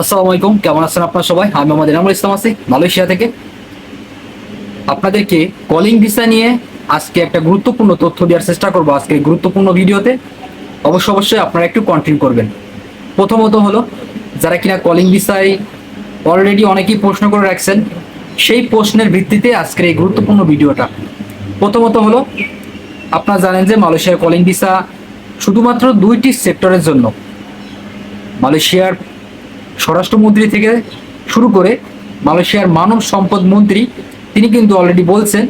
আসসালামু আলাইকুম, কেমন আছেন আপনারা সবাই? আমি মোহাম্মদ এনামুল ইসলাম আছি, মালয়েশিয়া থেকে। আপনাদেরকে কলিং ভিসা নিয়ে আজকে একটা গুরুত্বপূর্ণ তথ্য দেওয়ার চেষ্টা করব আজকে গুরুত্বপূর্ণ ভিডিওতে। অবশ্যই অবশ্যই আপনারা একটু কন্টিনিউ করবেন। প্রথমত হলো, যারা কিনা কলিং ভিসায় অলরেডি অনেকেই প্রশ্ন করে রাখছেন, সেই প্রশ্নের ভিত্তিতে আজকের এই গুরুত্বপূর্ণ ভিডিওটা। প্রথমত হলো, আপনারা জানেন যে মালয়েশিয়ার কলিং ভিসা শুধুমাত্র দুইটি সেক্টরের জন্য। মালয়েশিয়ার স্বরাষ্ট্রমন্ত্রী থেকে শুরু করে মালয়েশিয়ার মানব সম্পদ মন্ত্রী, তিনি কিন্তু অলরেডি বলছেন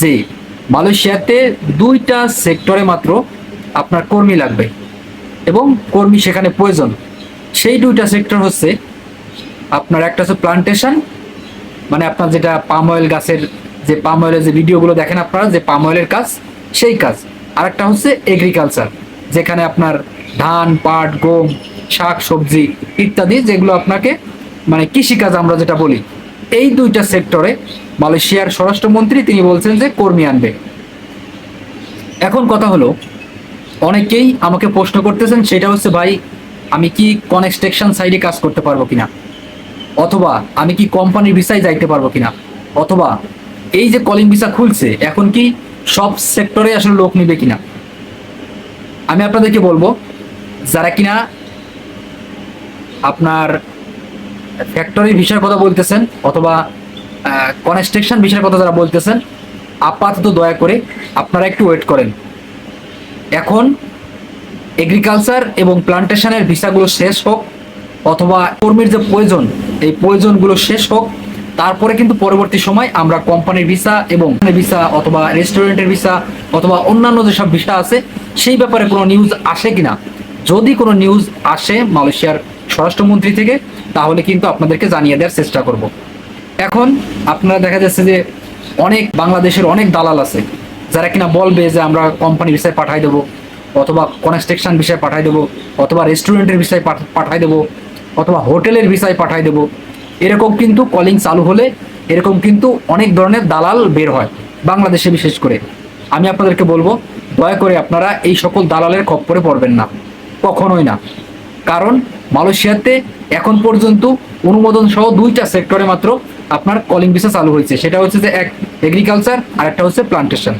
যে মালয়েশিয়াতে দুইটা সেক্টরে মাত্র আপনার কর্মী লাগবে এবং কর্মী সেখানে প্রয়োজন। সেই দুইটা সেক্টর হচ্ছে আপনার একটা হচ্ছে প্লান্টেশন মানে আপনার যেটা পাম অয়েল গাছের যে পাম অয়েলের যে ভিডিওগুলো দেখেন আপনারা, যে পাম অয়েলের কাজ, সেই কাজ। আরেকটা হচ্ছে এগ্রিকালচার যেখানে আপনার ধান, পাট, গম, শাক, সবজি ইত্যাদি যেগুলো আপনাকে মানে কৃষিকাজ আমরা যেটা বলি, এই দুইটা সেক্টরে মালয়েশিয়ার স্বরাষ্ট্রমন্ত্রী তিনি বলছেন যে কর্মী আনবে। এখন কথা হলো, অনেকেই আমাকে প্রশ্ন করতেছেন, সেটা হচ্ছে ভাই, আমি কি কনস্ট্রাকশন সাইডে কাজ করতে পারব কিনা? অথবা আমি কি কোম্পানির ভিসায় যাইতে পারব কিনা? অথবা এই যে কলিং ভিসা খুলছে, এখন কি সব সেক্টরে আসলে লোক নিবে কিনা? আমি আপনাদেরকে বলব যারা কিনা আপনার ফ্যাক্টরি ভিসার কথা বলতেছেন অথবা কনস্ট্রাকশন ভিসার কথা যারা বলতেছেন, আপাতত দয়া করে আপনারা একটু ওয়েট করেন। এখন এগ্রিকালচার এবং প্লান্টেশনের ভিসাগুলো শেষ হোক অথবা কর্মীর যে প্রয়োজন, এই প্রয়োজনগুলো শেষ হোক, তারপরে কিন্তু পরবর্তী সময় আমরা কোম্পানির ভিসা এবং ভিসা অথবা রেস্টুরেন্টের ভিসা অথবা অন্যান্য যেসব ভিসা আছে, সেই ব্যাপারে কোনো নিউজ আসে কিনা? যদি কোনো নিউজ আসে মালয়েশিয়ার স্বরাষ্ট্রমন্ত্রী থেকে, তাহলে কিন্তু আপনাদেরকে জানিয়ে দেওয়ার চেষ্টা করব। এখন আপনারা দেখা যাচ্ছে যে অনেক বাংলাদেশের অনেক দালাল আছে, যারা কিনা বলবে যে আমরা কোম্পানি বিষয়ে পাঠাই দেবো, অথবা কনস্ট্রাকশন বিষয়ে পাঠাই দেবো, অথবা রেস্টুরেন্টের বিষয়ে পাঠাই দেবো, অথবা হোটেলের বিষয়ে পাঠাই দেবো। এরকম কিন্তু কলিং চালু হলে এরকম কিন্তু অনেক ধরনের দালাল বের হয়, বাংলাদেশে বিশেষ করে। আমি আপনাদেরকে বলব, দয়া করে আপনারা এই সকল দালালের খপ্পরে পড়বেন না। কখনোই না। কারণ মালয়েশিয়াতে এখন পর্যন্ত অনুমোদন সহ দুইটা সেক্টরে মাত্র আপনার কলিং ভিসা চালু হয়েছে। সেটা হচ্ছে যে এক এগ্রিকালচার আর একটা হচ্ছে প্লান্টেশন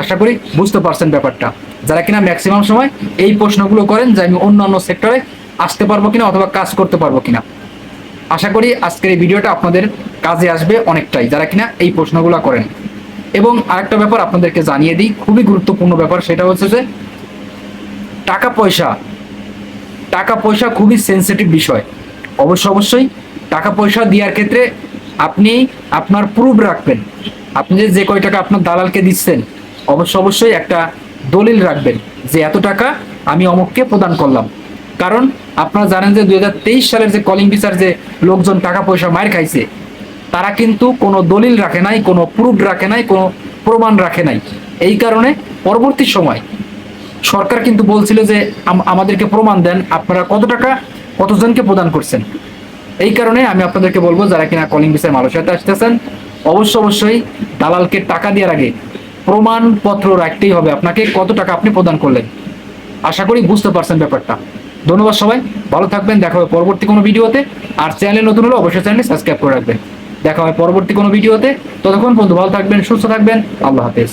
আশা করি বুঝতে পারছেন ব্যাপারটা। যারা কিনা ম্যাক্সিমাম সময় এই প্রশ্নগুলো করেন যে আমি অন্যান্য সেক্টরে আসতে পারব কিনা অথবা কাজ করতে পারব কিনা। আশা করি আজকের এই ভিডিওটা আপনাদের কাজে আসবে অনেকটাই, যারা কিনা এই প্রশ্নগুলো করেন। এবং আরেকটা ব্যাপার আপনাদেরকে জানিয়ে দিই, খুবই গুরুত্বপূর্ণ ব্যাপার, সেটা হচ্ছে যে টাকা পয়সা টাকা পয়সা খুবই সেন্সিটিভ বিষয়। অবশ্য অবশ্যই টাকা পয়সা দেওয়ার ক্ষেত্রে আপনি আপনার প্রুফ রাখবেন। আপনি যে কয় টাকা আপনার দালালকে দিচ্ছেন, অবশ্য অবশ্যই একটা দলিল রাখবেন যে, এত টাকা আমি অমুককে প্রদান করলাম। কারণ আপনারা জানেন যে, দুই হাজার তেইশ সালের যে কলিং বিচার যে লোকজন টাকা পয়সা মায়ের খাইছে, তারা কিন্তু কোনো দলিল রাখে নাই, কোনো প্রুফ রাখে নাই, কোনো প্রমাণ রাখে নাই। এই কারণে পরবর্তী সময় সরকার কিন্তু বলছিল যে আমাদেরকে প্রমাণ দেন আপনারা কত টাকা কতজনকে প্রদান করছেন। এই কারণে আমি আপনাদেরকে বলব, যারা কিনা কলিং বিষয়ে মালয়েশিয়াতে আসতেছেন, অবশ্য অবশ্যই দালালকে টাকা দেওয়ার আগে প্রমাণপত্র রাখতেই হবে আপনাকে কত টাকা আপনি প্রদান করলেন। আশা করি বুঝতে পারছেন ব্যাপারটা। ধন্যবাদ সবাই, ভালো থাকবেন, দেখা হবে পরবর্তী কোনো ভিডিওতে। আর চ্যানেলে নতুন হলে অবশ্যই চ্যানেলটি সাবস্ক্রাইব করে রাখবেন। দেখা হবে পরবর্তী কোনো ভিডিওতে। ততক্ষণ বন্ধু, ভালো থাকবেন, সুস্থ থাকবেন, আল্লাহ হাফেজ।